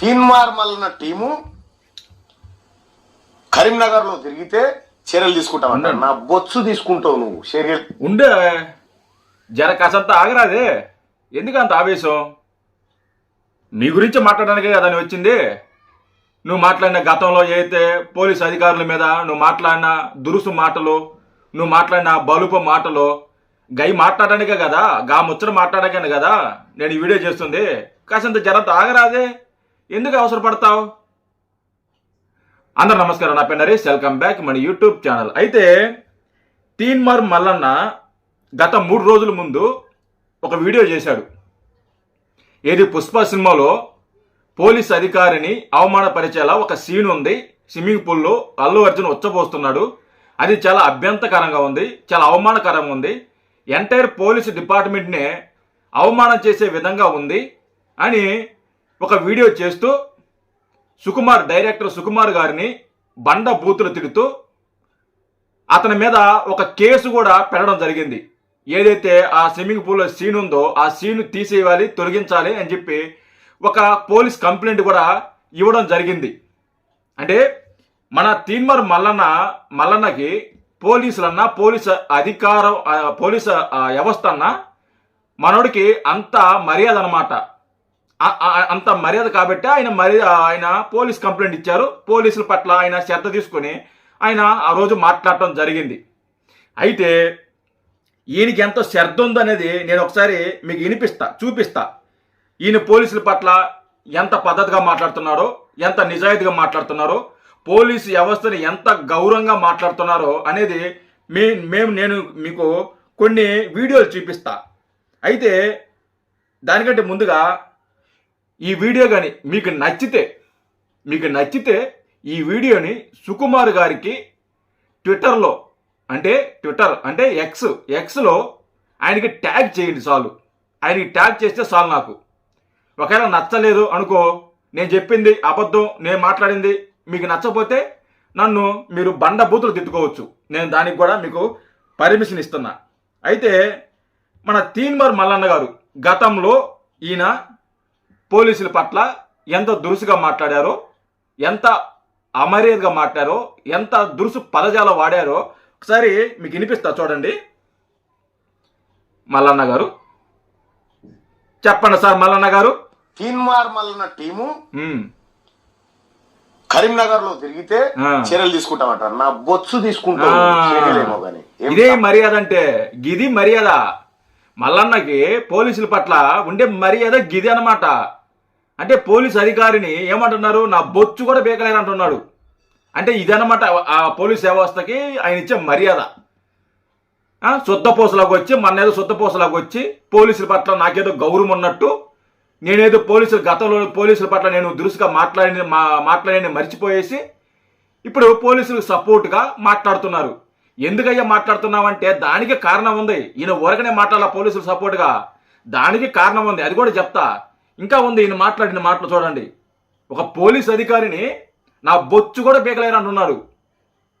Teenmar Mallanna team కరీంనగర్లో తిరిగితే చర్యలు తీసుకుంటామంటారు నా బొత్సు తీసుకుంటావు నువ్వు. చర్యలు ఉండే. జర కాసంత ఆగరాదే. ఎందుకు అంత ఆవేశం? నీ గురించి మాట్లాడడానికే కదా నువ్వు వచ్చింది. నువ్వు మాట్లాడిన గతంలో ఏదైతే పోలీస్ అధికారుల మీద నువ్వు మాట్లాడిన దురుసు మాటలు నువ్వు మాట్లాడిన బలుపు మాటలు గై మాట్లాడడానికే కదా గా ముచ్చట మాట్లాడడానికే కదా నేను ఈ వీడియో చేస్తుంది. కాసంత జరంత ఆగరాదే. ఎందుకు అవసరపడతావు? అందరు నమస్కారం నా పేరు నరేష్. వెల్కమ్ బ్యాక్ మన యూట్యూబ్ ఛానల్ అయితే తీన్మార్ మల్లన్న గత మూడు రోజుల ముందు ఒక వీడియో చేశాడు. ఏది పుష్ప సినిమాలో పోలీస్ అధికారిని అవమానపరిచేలా ఒక సీన్ ఉంది. స్విమ్మింగ్ పూల్లో అల్లు అర్జున్ ఉచ్చబోస్తున్నాడు. అది చాలా అభ్యంతకరంగా ఉంది చాలా అవమానకరంగా ఉంది. ఎంటైర్ పోలీస్ డిపార్ట్మెంట్నే అవమానం చేసే విధంగా ఉంది అని ఒక వీడియో చేస్తూ సుకుమార్ డైరెక్టర్ సుకుమార్ గారిని బండ బూతులు తిడుతూ అతని మీద ఒక కేసు కూడా పెట్టడం జరిగింది. ఏదైతే ఆ స్విమ్మింగ్ పూల్లో సీన్ ఉందో ఆ సీన్ తీసేయాలి తొలగించాలి అని చెప్పి ఒక పోలీస్ కంప్లైంట్ కూడా ఇవ్వడం జరిగింది. అంటే మన తీన్మర్ మల్లన్న మల్లన్నకి పోలీసులన్నా పోలీసు అధికారం పోలీస్ పోలీసు వ్యవస్థ అన్నా మనోడికి అంత మర్యాద అనమాట అంత మర్యాద కాబట్టి ఆయన మర్యాద ఆయన పోలీస్ కంప్లైంట్ ఇచ్చారు. పోలీసుల పట్ల ఆయన శ్రద్ధ తీసుకొని ఆయన ఆ రోజు మాట్లాడటం జరిగింది. అయితే ఈయనకి ఎంత శ్రద్ధ ఉందనేది నేను ఒకసారి మీకు వినిపిస్తా చూపిస్తా. ఈయన పోలీసుల పట్ల ఎంత పద్ధతిగా మాట్లాడుతున్నారో ఎంత నిజాయితీగా మాట్లాడుతున్నారో పోలీసు వ్యవస్థని ఎంత గౌరవంగా మాట్లాడుతున్నారో అనేది మే మేము నేను మీకు కొన్ని వీడియోలు చూపిస్తా. అయితే దానికంటే ముందుగా ఈ వీడియో కానీ మీకు నచ్చితే మీకు నచ్చితే ఈ వీడియోని సుకుమార్ గారికి ట్విట్టర్లో అంటే ట్విట్టర్ అంటే ఎక్స్ ఎక్స్లో ఆయనకి ట్యాగ్ చేయండి చాలు. ఆయనకి ట్యాగ్ చేస్తే చాలు నాకు. ఒకవేళ నచ్చలేదు అనుకో నేను చెప్పింది అబద్ధం నేను మాట్లాడింది మీకు నచ్చకపోతే నన్ను మీరు బండ బూతులు తిట్టుకోవచ్చు. నేను దానికి కూడా మీకు పర్మిషన్ ఇస్తున్నా. అయితే మన తీన్మర్ మల్లన్న గారు గతంలో ఈయన పోలీసుల పట్ల ఎంత దురుసుగా మాట్లాడారో ఎంత అమర్యాదగా మాట్లాడారో ఎంత దురుసు పదజాలం వాడారో ఒకసారి మీకు వినిపిస్తా చూడండి. మల్లన్న గారు. చెప్పండి సార్ మల్లన్న గారు. తీన్మార్ మల్లన్న టీము కరీంనగర్లో తిరిగితే ఆ. చర్యలు తీసుకుంటామంటారు. నా గాని. ఏం ఇదే మర్యాద అంటే గిది మర్యాద. మల్లన్నకి పోలీసుల పట్ల ఉండే మర్యాద గిది అన్నమాట. అంటే పోలీస్ అధికారిని ఏమంటున్నారు? నా బొచ్చు కూడా బీకలేరు అంటున్నాడు అంటే ఇదనమాట ఆ పోలీస్ వ్యవస్థకి ఆయన ఇచ్చే మర్యాద. ఆ, వచ్చి మన మన్నేదో శుద్ధపూసలాగా వచ్చి పోలీసుల పట్ల నాకేదో గౌరవం ఉన్నట్టు నేనేదో పోలీసులు గతంలో పోలీసుల పట్ల నేను దురుసుగా మాట్లాడి మా మాట్లాడిన మర్చిపోయేసి ఇప్పుడు పోలీసులకు సపోర్ట్గా మాట్లాడుతున్నారు. ఎందుకయ్యా మాట్లాడుతున్నావంటే దానికి కారణం ఉంది. ఈయన ఊరకనే మాట్లాడాల పోలీసులు సపోర్ట్గా? దానికి కారణం ఉంది. అది కూడా చెప్తా. ఇంకా ఉంది ఈయన మాట్లాడిన మాటలు చూడండి. ఒక పోలీస్ అధికారిని నా బొచ్చు కూడా పీకలేరు అంటున్నారు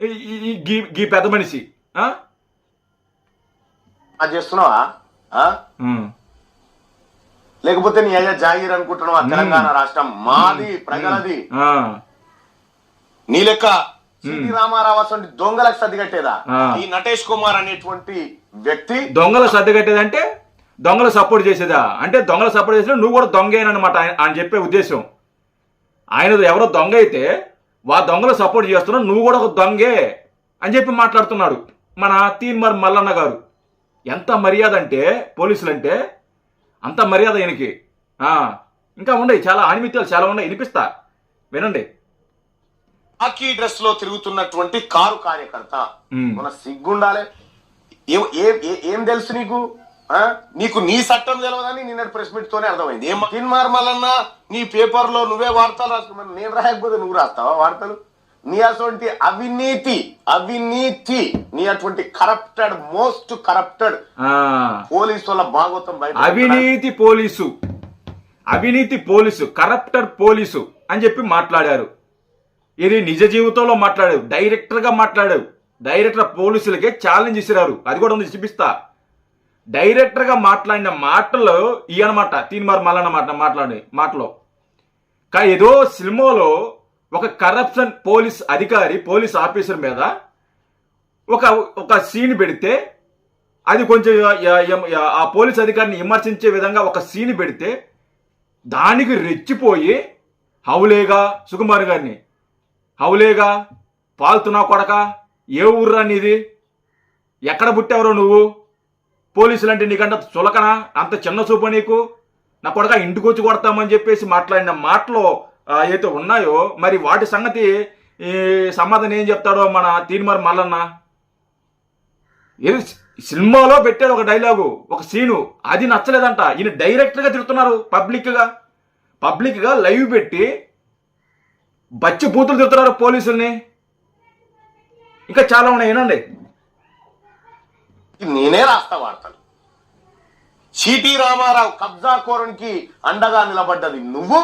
ఈ- పెద్ద మనిషి. చేస్తున్నావా. లేకపోతే నీ అయ్యా జాగీర్ అనుకుంటున్నావా? తెలంగాణ రాష్ట్రం? మాది ప్రజలది. నీ లెక్క సిటీ రామారావు అసలు దొంగలకు సర్ది కట్టేదా? ఆ. ఈ నటేష్ కుమార్ అనేటువంటి వ్యక్తి దొంగల సర్ది కట్టేదంటే దొంగలు సపోర్ట్ చేసేదా? అంటే దొంగలు సపోర్ట్ చేసినా నువ్వు కూడా దొంగేనమాట ఆయన ఆయన చెప్పే ఉద్దేశం. ఆయన ఎవరో దొంగ అయితే వా దొంగలు సపోర్ట్ చేస్తున్నావు నువ్వు కూడా ఒక దొంగే అని చెప్పి మాట్లాడుతున్నాడు మన తీన్మర్ మల్లన్న గారు. ఎంత మర్యాద అంటే పోలీసులు అంటే అంత మర్యాద ఈయనకి. ఆ, ఇంకా ఉన్నాయి చాలా ఆనిమిత్యాలు చాలా ఉన్నాయి వినిపిస్తా. వినండి. హాకీ డ్రెస్లో తిరుగుతున్నటువంటి కారు కార్యకర్త. మన సిగ్గుండాలే. ఏం- తెలుసు నీకు? ఆ? నీకు నీ చట్టం తెలియదని నిన్నటి ప్రెస్ మీట్ తోనే అర్థమైంది. ఏం తిన్మార్ మల్లన్న నీ పేపర్లో నువ్వే వార్తలు రాసుకున్నావు నేను రాయకపోతే నువ్వు రాస్తావా వార్తలు? నీ అటువంటి అవినీతి అవినీతి నీ అటువంటి కరప్టెడ్ మోస్ట్ కరప్టెడ్ పోలీసు వాళ్ళ భాగవతం బయట అవినీతి పోలీసు. అవినీతి పోలీసు కరప్టర్ పోలీసు అని చెప్పి మాట్లాడారు. ఇది నిజ జీవితంలో మాట్లాడావు డైరెక్టర్గా డైరెక్టర్ పోలీసులకే ఛాలెంజ్ ఇసిరారు అది కూడా ఉంది చూపిస్తా. డైరెక్టర్గా మాట్లాడిన మాటలు ఈ అనమాట తీన్మార్ మల్లన్న మాట మాట్లాడి మాటలో. కా ఏదో సినిమాలో ఒక కరప్షన్ పోలీస్ అధికారి పోలీస్ ఆఫీసర్ మీద ఒక ఒక సీన్ పెడితే అది కొంచెం ఆ పోలీస్ అధికారిని విమర్శించే విధంగా ఒక సీన్ పెడితే దానికి రెచ్చిపోయి హౌలేగా సుకుమార్ గారిని హౌలేగా? పాల్తున్నా కొడక? ఏ ఊర్రా నీది? ఎక్కడ పుట్టావురో నువ్వు? పోలీసులంటే నీకంటే చులకనా? అంత చిన్న చూపు నీకు? నా కొడక ఇంటికి వచ్చి కొడతామని చెప్పేసి మాట్లాడిన మాటలు అయితే ఉన్నాయో మరి వాటి సంగతి ఈ సమాధానం ఏం చెప్తాడో మన తీన్మర్ మల్లన్న? ఏది సినిమాలో పెట్టాడు ఒక డైలాగు ఒక సీను. అది నచ్చలేదంట. ఈయన డైరెక్ట్గా తిడుతున్నారు పబ్లిక్గా. పబ్లిక్గా లైవ్ పెట్టి బచ్చి బూతులు తిడుతున్నారు పోలీసుల్ని. ఇంకా చాలా ఉన్నాయి ఏనండి నేనే రాస్తా వార్తలు. సిటీ రామారావు కబ్జా కోరనికి అండగా నిలబడ్డది నువ్వు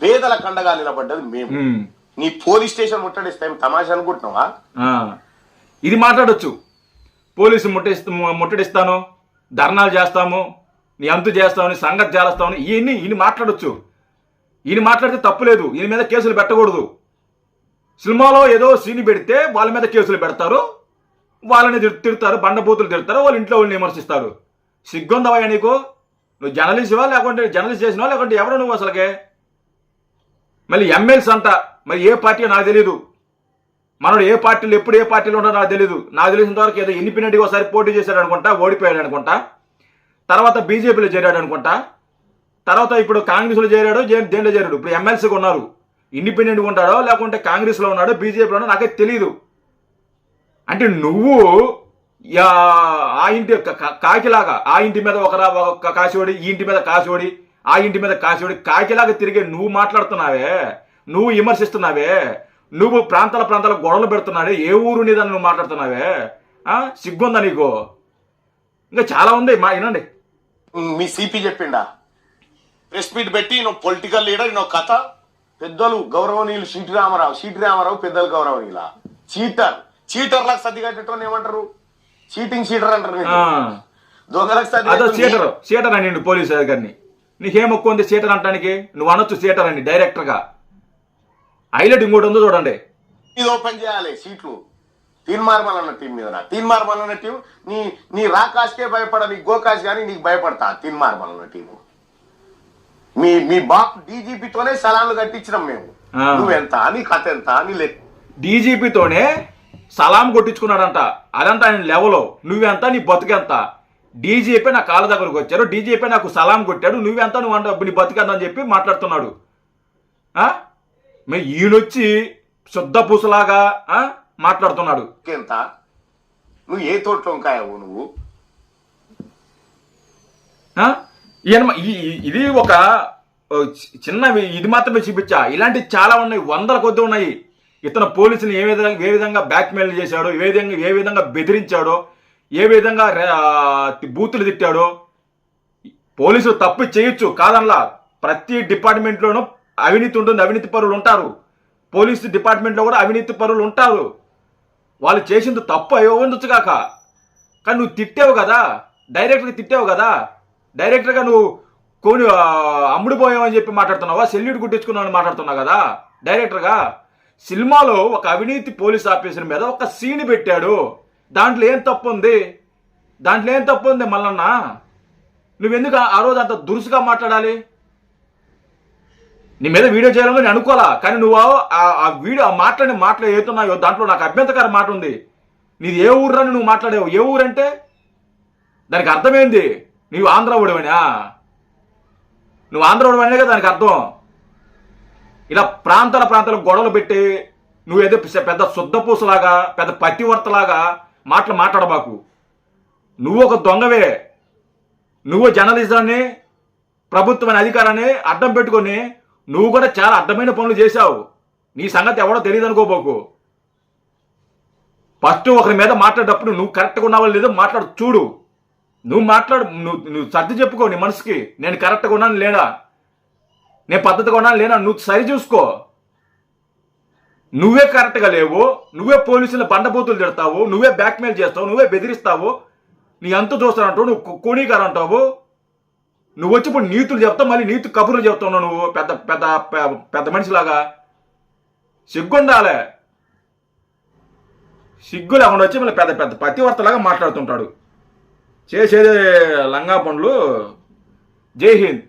పేదలకు అండగా నిలబడ్డది మేము. నీ పోలీస్ స్టేషన్ ముట్టడిస్తే తమాషా అనుకుంటున్నావా? ఇది మాట్లాడొచ్చు. పోలీసు ముట్టడిస్తూ ముట్టడిస్తాను ధర్నాలు చేస్తాము నీ అంతు చేస్తామని సంగతి చేస్తామని ఇవన్నీ ఈయన మాట్లాడొచ్చు. ఈయన మాట్లాడితే తప్పులేదు ఈయన మీద కేసులు పెట్టకూడదు. సినిమాలో ఏదో సీన్ పెడితే వాళ్ళ మీద కేసులు పెడతారు. వాళ్ళని తిడతారు బండబూతులు తిడతారు. వాళ్ళ ఇంట్లో వాళ్ళని విమర్శిస్తారు. సిగ్గుందవయ్యా నీకు? నువ్వు జర్నలిస్ట్వా లేకుంటే జర్నలిస్ట్ చేసినవా లేకుంటే ఎవరు నువ్వు అసలుకే? మళ్ళీ ఎమ్మెల్స్ అంట. మరి ఏ పార్టీ నాకు తెలియదు మనోడు ఏ పార్టీలు ఎప్పుడు ఏ పార్టీలో ఉండో నాకు తెలియదు నాకు తెలిసినంత వరకు ఏదో ఇండిపెండెంట్గా ఒకసారి పోటీ చేశాడు అనుకుంటా ఓడిపోయాడు అనుకుంటా. తర్వాత బీజేపీలో చేరాడు అనుకుంటా. తర్వాత ఇప్పుడు కాంగ్రెస్లో చేరాడు దేంట్లో చేరాడు? ఇప్పుడు ఎమ్మెల్సీగా ఉన్నారు ఇండిపెండెంట్గా ఉంటాడో? లేకుంటే కాంగ్రెస్లో ఉన్నాడో? బీజేపీలో ఉన్నాడో? నాకైతే తెలియదు అంటే నువ్వు యా- ఆ ఇంటి కాకిలాగా ఆ ఇంటి మీద ఒక రా- ఒక ఈ ఇంటి మీద కాశివాడి ఆ ఇంటి మీద కాశివాడి కాకిలాగా తిరిగే నువ్వు మాట్లాడుతున్నావే నువ్వు విమర్శిస్తున్నావే నువ్వు ప్రాంతాల ప్రాంతాల గొడవలు పెడుతున్నావే ఏ ఊరు నీదని నువ్వు మాట్లాడుతున్నావే సిగ్గుందా నీకు? ఇంకా చాలా ఉంది. మా వినండి. మీ సిపి చెప్పిండా? ప్రెస్ మీట్ పెట్టి నువ్వు పొలిటికల్ లీడర్ నువ్వు కథ. పెద్దలు గౌరవనీయులు సిటీ రామారావు సిటీ రామారావు పెద్దలు గౌరవనీయుల? చీటర్. చీటర్లకు సర్ది కట్టేటోని ఏమంటారు? చీటింగ్ చీటర్ అంటారు. దొంగలకు సర్ది సీటర్ సీటర్ అని పోలీసు అధికారిని. నీకేం మొక్కు ఉంది సీటర్ అంటానికి? నువ్వు అనొచ్చు సీటర్ అని డైరెక్టర్గా. హైలైట్ ఇంకోటి ఉందో చూడండి. ఇది ఓపెన్ చేయాలి సీట్లు. తీన్మార్మల్ అన్న టీం మీద తీన్మార్మల్ అన్న టీం నీ నీ రాకాష్కే భయపడ నీ గోకాష్ కానీ నీకు భయపడతా తీన్మార్మల్ అన్న టీం మీ మీ బాప్ డీజీపీతోనే సలాన్లు కట్టించినాం మేము. నువ్వెంత నీ కథ ఎంత నీ లెక్క డీజీపీతోనే సలాం కొట్టించుకున్నాడంట. అదంతా ఆయన లెవెల్ నువ్వెంత నీ బతుకెంత? డీజీపీ నా కాళ్ళ దగ్గరకు వచ్చారు డీజీపీ నాకు సలాం కొట్టాడు. నువ్వెంత నువ్వు అంట నీ బతుకెంత అని చెప్పి మాట్లాడుతున్నాడు? మరి ఈయనొచ్చి శుద్ధ పూసలాగా? మాట్లాడుతున్నాడు. ఎంత నువ్వు ఏ తోటలో వంకాయవు నువ్వు? ఈయన ఈ- ఇది ఒక చి- చిన్న ఇది మాత్రమే చూపించా. ఇలాంటివి చాలా ఉన్నాయి వందల కొద్ది ఉన్నాయి. ఇతను పోలీసుని ఏ విధంగా ఏ విధంగా బ్లాక్మెయిల్ చేశాడో ఏ విధంగా ఏ విధంగా బెదిరించాడో ఏ విధంగా బూతులు తిట్టాడో పోలీసులు తప్పు చేయొచ్చు కాదనలా. ప్రతి డిపార్ట్మెంట్లోనూ అవినీతి ఉంటుంది అవినీతి పరులు ఉంటారు. పోలీసు డిపార్ట్మెంట్లో కూడా అవినీతి పరులు ఉంటారు. వాళ్ళు చేసింది తప్పు అయ్యో ఉండొచ్చు కాక. కానీ నువ్వు తిట్టావు కదా డైరెక్ట్గా తిట్టావు కదా డైరెక్టర్గా నువ్వు కొని ఆ, అమ్ముడుపోయావని చెప్పి మాట్లాడుతున్నావా? సెల్యూట్ కుట్టించుకున్నావు అని మాట్లాడుతున్నావు కదా? డైరెక్టర్గా సినిమాలో ఒక అవినీతి పోలీస్ ఆఫీసర్ మీద ఒక సీన్ పెట్టాడు. దాంట్లో ఏం తప్పు ఉంది దాంట్లో ఏం తప్పు ఉంది మల్లన్న? నువ్వెందుకు ఆ- ఆ రోజు అంత దురుసుగా మాట్లాడాలి? నీ మీద వీడియో చేయాలని నేను అనుకోవాలా? కానీ నువ్వు ఆ- ఆ వీడియో ఆ మాట్లాడిన మాటలు ఏతున్నాయో దాంట్లో నాకు అభ్యంతకర మాట ఉంది. నీది ఏ ఊర్రని నువ్వు మాట్లాడావు? ఏ ఊరంటే? దానికి అర్థమైంది? నువ్వు ఆంధ్ర ఊడవనా నువ్వు ఆంధ్ర ఊడవనే కదా దానికి అర్థం? ఇలా ప్రాంతాల ప్రాంతాల గొడవలు పెట్టి నువ్వు ఏదో పెద్ద- శుద్ధపూసలాగా పెద్ద పత్తివర్తలాగా మాటలు మాట్లాడబాకు. నువ్వు ఒక దొంగవే. నువ్వు జర్నలిజాన్ని ప్రభుత్వమైన అధికారాన్ని అడ్డం పెట్టుకొని నువ్వు కూడా చాలా అడ్డమైన పనులు చేశావు. నీ సంగతి ఎవడో తెలియదు అనుకోబోకు. ఫస్ట్ ఒకరి మీద మాట్లాడేటప్పుడు నువ్వు కరెక్ట్గా ఉన్నావా లేదో మాట్లాడు చూడు. నువ్వు మాట్లాడు నువ్వు నువ్వు సర్ది చెప్పుకో నీ మనసుకి. నేను కరెక్ట్గా ఉన్నాను లేడా నేను పద్ధతిగా ఉన్నాను లేనా? నువ్వు సరి చూసుకో. నువ్వే కరెక్ట్గా లేవు నువ్వే పోలీసులు బండబూతులు తిడతావు నువ్వే బ్లాక్మెయిల్ చేస్తావు నువ్వే బెదిరిస్తావు. నీ అంత చూస్తానంటావు నువ్వు కూనీకారు అంటావు. నువ్వు వచ్చి ఇప్పుడు నీతులు చెప్తావు మళ్ళీ నీతు కబుర్లు చెప్తున్నావు నువ్వు పెద్ద పెద్ద పెద్ద మనిషిలాగా. సిగ్గుండాలే. సిగ్గు లేకుండా వచ్చి మళ్ళీ పెద్ద పెద్ద పతివర్తలాగా మాట్లాడుతుంటాడు. చేసేది లంగా పండ్లు. జై హింద్.